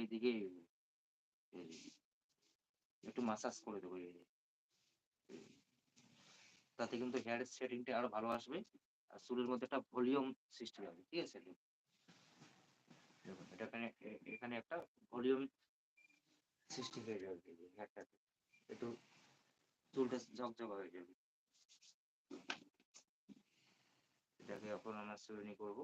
এইদিকে এই, একটু মাসাজ করে দেবো। তাতে কিন্তু হেয়ার শেডিংটা আরও ভালো আসবে, আর চুলের মধ্যে একটা ভলিউম সৃষ্টি হবে, ঠিক আছে? এটা এখানে এখানে একটা ভলিউম সৃষ্টি হয়ে যাবে হেয়ারটাতে একটু চুলটা ঝকঝক হয়ে যাবে। এটাকে এখন আমরা শ্রেণি করব।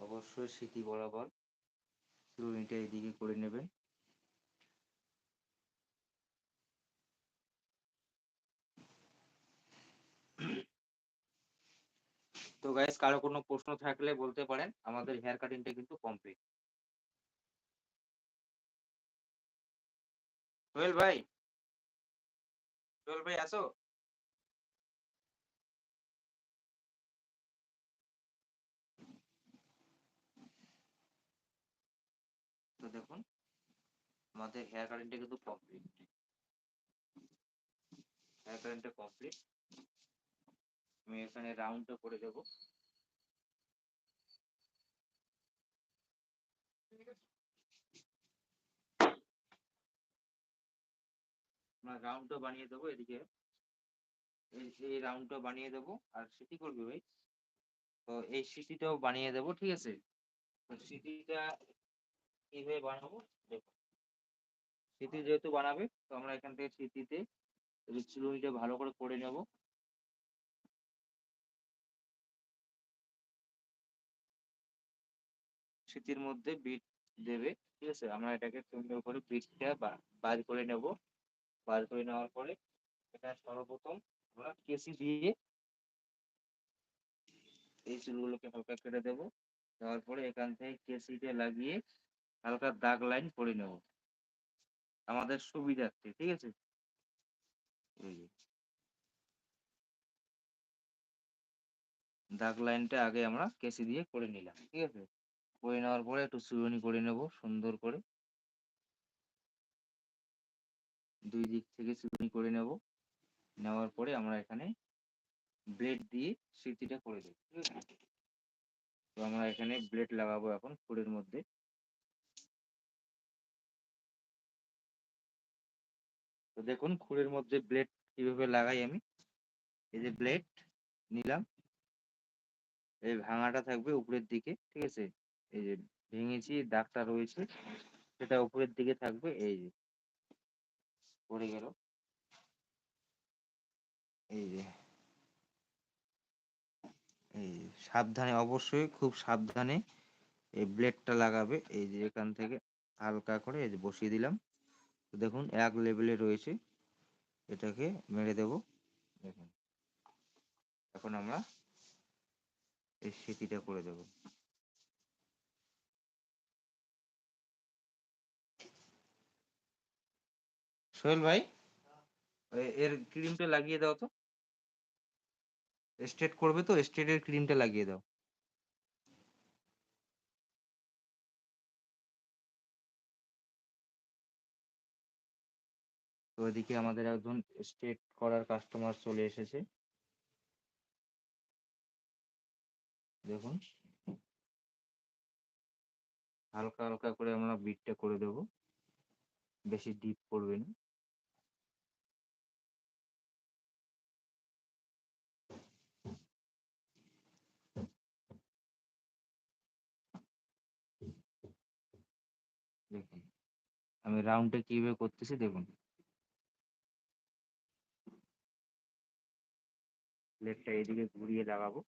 অবশ্যই স্মৃতি বরাবর শ্রেণীটা এদিকে করে নেবেন। তো গাইস কারও কোনো প্রশ্ন থাকলে বলতে পারেন, আমাদের হেয়ার কাটিংটা কিন্তু কমপ্লিট সোহেল ভাই সোহেল ভাই আসো দেখুন, আমাদের হেয়ার কাটিংটা কিন্তু কমপ্লিট হেয়ার কাটিংটা কমপ্লিট আমি এখানে রাউন্ডটা করে দেবো। আমরা রাউন্ডটা বানিয়ে দেবো এদিকে। এই রাউন্ডটা বানিয়ে দেবো। আর সিটি করবে ভাই? তো এই সিটিটাও বানিয়ে দেবো, ঠিক আছে? তো সিটিটা কীভাবে বানাবো? দেখো। সিটি যেহেতু বানাবে, তো আমরা এখান থেকে সিটিতে চিরুনিটা ভালো করে করে নেব। সিটির মধ্যে বিট দেবে, ঠিক আছে? আমরা এটাকে সুন্দর করে বিটটা বার করে নেব। বার করে নেওয়ার পরে এটা সর্বপ্রথম আমরা কেসি দিয়ে এই চুলগুলোকে হালকা কেটে দেবো। দেওয়ার পরে এখান থেকে কেসিটা লাগিয়ে হালকা দাগ লাইন করে নেব। আমাদের সুবিধার্থে, ঠিক আছে? দাগ লাইনটা আগে আমরা কেসি দিয়ে করে নিলাম, ঠিক আছে? করে নেওয়ার পরে একটু চুরনি করে নেব, সুন্দর করে। দুই দিক থেকে চুরনি করে নেব। নেওয়ার পরে আমরা এখানে ব্লেড দিয়ে স্মৃতিটা করে দেবো, ঠিক আছে? তো আমরা এখানে ব্লেড লাগাবো এখন ফুলের মধ্যে। তো দেখুন খুরের মধ্যে ব্লেড কীভাবে লাগাই আমি। এই যে ব্লেড নিলাম। এই ভাঙাটা থাকবে উপরের দিকে, ঠিক আছে? এই যে ভেঙেছি, দাগটা রয়েছে, সেটা উপরের দিকে থাকবে, এই যে। পড়ে গেল। এই যে। এই সাবধানে, অবশ্যই খুব সাবধানে এই ব্লেডটা লাগাবে। এই যে এখান থেকে হালকা করে এই যে বসিয়ে দিলাম। দেখুন, এক লেভেলে রয়েছে। এটাকে মেরে দেব। দেখুন। এখন আমরা এই সেটিটা করে দেব। সোহেল ভাই এর ক্রিমটা লাগিয়ে দাও তো। স্ট্রেট করবে তো স্ট্রেটের ক্রিমটা লাগিয়ে দাও। তো এদিকে আমাদের একজন স্ট্রেট করার কাস্টমার চলে এসেছে। দেখুন। হালকা হালকা করে আমরা বিটটা করে দেব। বেশি ডিপ করবে না। দেখুন। আমি রাউন্ডটা কীভাবে করতেছি দেখুন। প্লেটটা এদিকে ঘুরিয়ে লাগাবো।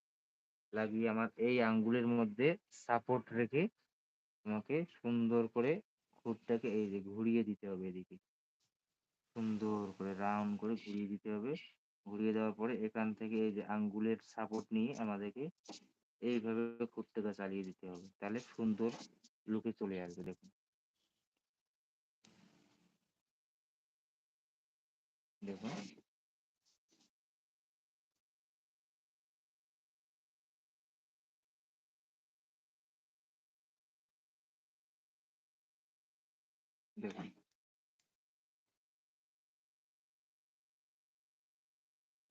লাগিয়ে আমার এই আঙ্গুলের মধ্যে সাপোর্ট রেখে আমাকে সুন্দর করে খুঁটটাকে এই যে ঘুরিয়ে দিতে হবে এদিকে। সুন্দর করে রাউন্ড করে ঘুরিয়ে দিতে হবে। ঘুরিয়ে দেওয়ার পরে এখান থেকে এই যে আঙ্গুলের সাপোর্ট নিয়ে আমাদেরকে এইভাবে খুঁটটাকে চালিয়ে দিতে হবে। তাহলে সুন্দর লুকে চলে আসবে, দেখুন। দেখুন।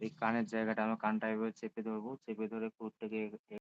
এই কানের জায়গাটা আমরা কানটা এভাবে চেপে ধরবো চেপে ধরে খুঁটটাকে